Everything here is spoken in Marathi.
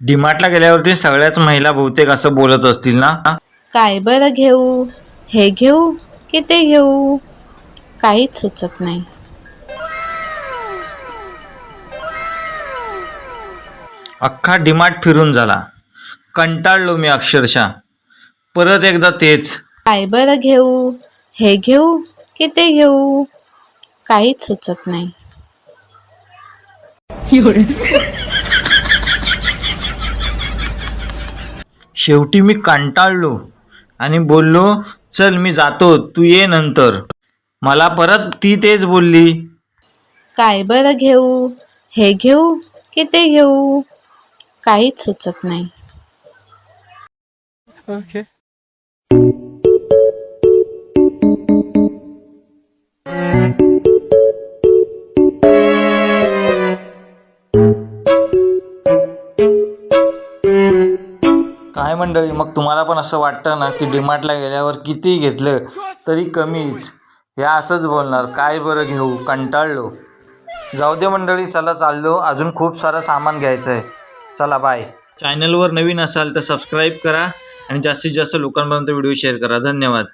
डीमार्टला गेल्यावरती सगळ्याच महिला बहुतेक असं बोलत असतील ना? काय बरं घेऊ? हे घेऊ की ते घेऊ? काहीच सुचत नाही. अख्खा डीमार्ट फिरून झाला. कंटाळलो मी अक्षरशः. परत एकदा तेच. काय बरं घेऊ? हे घेऊ की ते घेऊ? काहीच सुचत नाही. शेवटी मी कंटाळलो आणि बोललो चल मी जातो तू ये नंतर. मला परत ती तेच बोलली. काय बरं घेऊ? हे घेऊ की ते घेऊ? काहीच सुचत नाही. काय मंडळी मग तुम्हाला पण असं वाटतं ना की डिमार्टला गेल्यावर किती घेतलं तरी कमीच. ह्या असंच बोलणार काय बरं घेऊ कंटाळलो. जाऊ दे मंडळी चला चाललो. अजून खूप सारं सामान घ्यायचं आहे चला बाय चॅनलवर नवीन असाल तर सबस्क्राईब करा आणि जास्तीत जास्त लोकांपर्यंत व्हिडिओ शेअर करा. धन्यवाद.